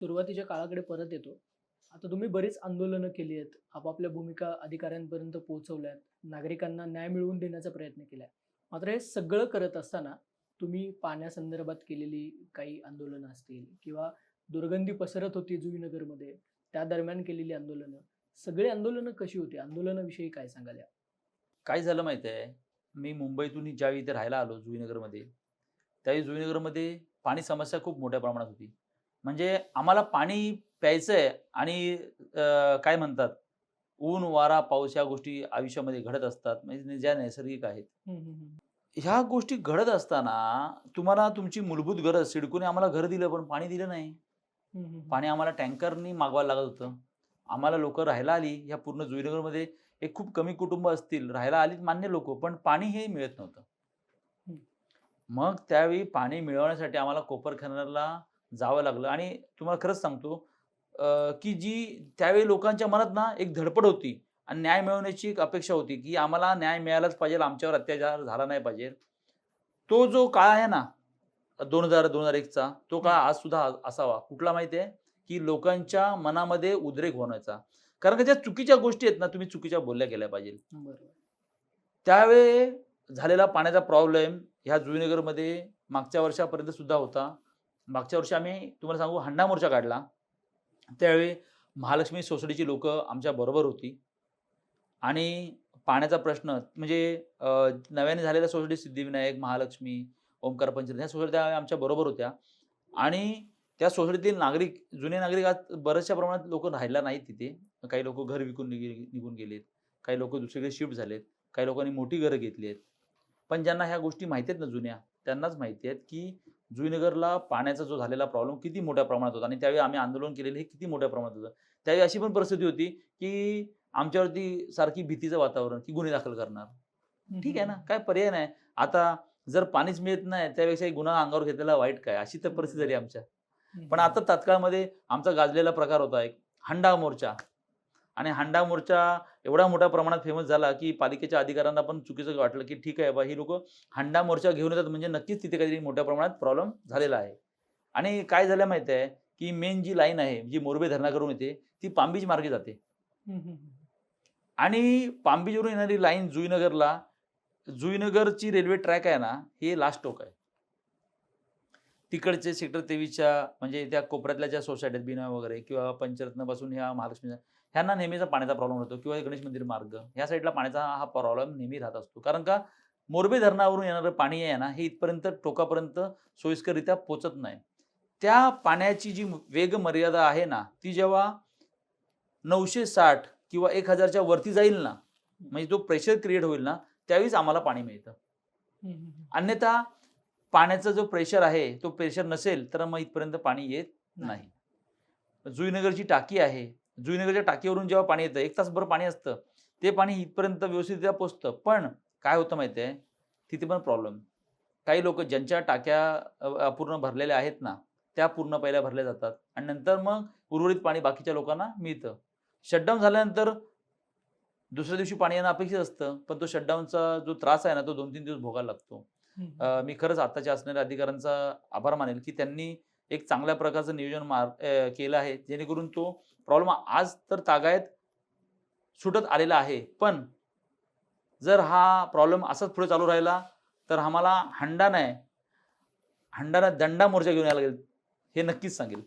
सुरुवातीच्या काळाकडे परत येतो. आता तुम्ही बरीच आंदोलनं केली आहेत आपापल्या भूमिका अधिकाऱ्यांपर्यंत पोहोचवल्यात. नागरिकांना न्याय मिळवून देण्याचा प्रयत्न केलाय. मात्र हे सगळं करत असताना तुम्ही पाण्यासंदर्भात केलेली काही आंदोलनं असतील किंवा दुर्गंधी पसरत होती जुईनगरमध्ये त्या दरम्यान केलेली आंदोलनं सगळी आंदोलनं कशी होती? आंदोलनाविषयी काय सांगाल या? काय झालं माहिती आहे मी मुंबईतून ज्यावेळी इथे राहायला आलो जुईनगरमध्ये त्यावेळी जुईनगरमध्ये पाणी समस्या खूप मोठ्या प्रमाणात होती. म्हणजे आम्हाला पाणी प्यायचं आहे आणि काय म्हणतात? ऊन वारा पाऊस या गोष्टी आयुष्यामध्ये घडत असतात म्हणजे ज्या नैसर्गिक आहेत. ह्या गोष्टी घडत असताना तुम्हाला तुमची मूलभूत गरज सिडकोने आम्हाला घर दिलं पण पाणी दिलं नाही. पाणी आम्हाला टँकरनी मागवायला लागत होतं. आम्हाला लोक राहायला आली. ह्या पूर्ण जुईनगरमध्ये एक खूप कमी कुटुंब असतील राहायला आली मान्य लोक पण पाणी हे मिळत नव्हतं. मग त्यावेळी पाणी मिळवण्यासाठी आम्हाला कोपरखान्याला जावं लागलं. आणि तुम्हाला खरंच सांगतो की जी त्यावेळी लोकांच्या मनात ना एक धडपड होती आणि न्याय मिळवण्याची एक अपेक्षा होती की आम्हाला न्याय मिळालाच पाहिजे आमच्यावर अत्याचार झाला नाही पाहिजे. तो जो काळ आहे ना दोन हजार दोन हजार एकचा तो काळ आज सुद्धा असावा. कुठला माहिती आहे? की लोकांच्या मनामध्ये उद्रेक होण्याचा. कारण का ज्या चुकीच्या गोष्टी आहेत ना तुम्ही चुकीच्या बोलल्या गेल्या पाहिजे. त्यावेळी झालेला पाण्याचा प्रॉब्लेम ह्या जुईनगरमध्ये मागच्या वर्षापर्यंत सुद्धा होता. मागच्या वर्षी आम्ही तुम्हाला सांगू हंडा मोर्चा काढला. त्यावेळी महालक्ष्मी सोसायटीची लोक आमच्या बरोबर होती. आणि पाण्याचा प्रश्न म्हणजे नव्याने झालेल्या सोसायटी सिद्धिविनायक महालक्ष्मी ओंकार पंचायत ह्या सोसायटी आमच्या बरोबर होत्या. आणि त्या सोसायटीतील नागरिक जुने नागरिक आज बऱ्याचशा प्रमाणात लोक राहिला नाहीत तिथे. काही लोक घर विकून निघे- निघून गेलेत. काही लोक दुसरीकडे शिफ्ट झालेत. काही लोकांनी मोठी घरं घेतली आहेत. पण ज्यांना ह्या गोष्टी माहिती आहेत ना जुन्या त्यांनाच माहिती आहेत की जुईनगरला पाण्याचा जो झालेला प्रॉब्लेम किती मोठ्या प्रमाणात होता आणि त्यावेळी आम्ही आंदोलन केलेलं हे किती मोठ्या प्रमाणात होतं. त्यावेळी अशी पण परिस्थिती होती की आमच्यावरती सारखी भीतीचं वातावरण की गुन्हे दाखल करणार. ठीक आहे ना? काय पर्याय नाही. आता जर पाणीच मिळत नाही त्यापेक्षा गुन्हा अंगावर घेतलेला वाईट काय? अशी तर परिस्थिती झाली आमच्या. पण आता तात्काळमध्ये आमचा गाजलेला प्रकार होता एक. हंडा मोर्चा. आणि हंडा मोर्चा एवढा मोठ्या प्रमाणात फेमस झाला की पालिकेच्या अधिकाऱ्यांना पण चुकीचं वाटलं की ठीक आहे बा ही लोक हंडा मोर्चा घेऊन येतात म्हणजे नक्कीच तिथे काहीतरी मोठ्या प्रमाणात प्रॉब्लेम झालेला आहे. आणि काय झालं माहिती आहे की मेन जी लाईन आहे जी मोरबे धरणाकडून येते ती पांबीज मार्गे जाते. आणि पांबीजवरून येणारी लाईन जुईनगरला जुईनगरची रेल्वे ट्रॅक आहे ना हे लास्ट टोक आहे. तिकडचे सेक्टर तेवीसच्या म्हणजे त्या कोपऱ्यातल्या ज्या सोसायट्यात बिना वगैरे किंवा पंचरत्नपासून ह्या महालक्ष्मीच्या ह्यांना नेहमीचा पाण्याचा प्रॉब्लेम होतो किंवा गणेश मंदिर मार्ग. ह्या साईडला पाण्याचा हा प्रॉब्लेम नेहमी राहत असतो. कारण का मोरबे धरणावरून येणारं पाणी आहे ना हे इथपर्यंत टोकापर्यंत सोयीस्कररित्या पोचत नाही. त्या पाण्याची जी वेग मर्यादा आहे ना ती जेव्हा नऊशे साठ किंवा एक हजारच्या वरती जाईल ना म्हणजे जो प्रेशर क्रिएट होईल ना त्यावेळीच आम्हाला पाणी मिळतं. अन्यथा पाण्याचा जो प्रेशर आहे तो प्रेशर नसेल तर मग इथपर्यंत पाणी येत नाही. जुईनगरची टाकी आहे. जुईनगरच्या टाकीवरून जेव्हा पाणी येतं एक तासभर पाणी असतं ते पाणी इथपर्यंत व्यवस्थितरित्या पोचतं. पण काय होतं माहिती आहे तिथे पण प्रॉब्लेम काही लोक ज्यांच्या टाक्या अ, अपूर्ण भरलेल्या आहेत ना त्या पूर्ण पहिल्या भरल्या जातात. आणि नंतर मग उर्वरित पाणी बाकीच्या लोकांना मिळतं. शटडाऊन झाल्यानंतर दुसऱ्या दिवशी पाणी येणं अपेक्षित असतं पण तो शटडाऊनचा जो त्रास आहे ना तो दोन तीन दिवस भोगायला लागतो. मी खरंच आताच्या असणाऱ्या अधिकाऱ्यांचा आभार मानेल की त्यांनी एक चांगल्या प्रकारचं नियोजन मार केलं आहे. जेणेकरून तो प्रॉब्लेम आज तर तागायत सुटत आलेला आहे. पण जर हा प्रॉब्लेम असाच पुढे चालू राहिला तर आम्हाला हंडा नाही. हंडाना दंडा मोर्चा घेऊन यायला लागेल हे नक्कीच सांगेल.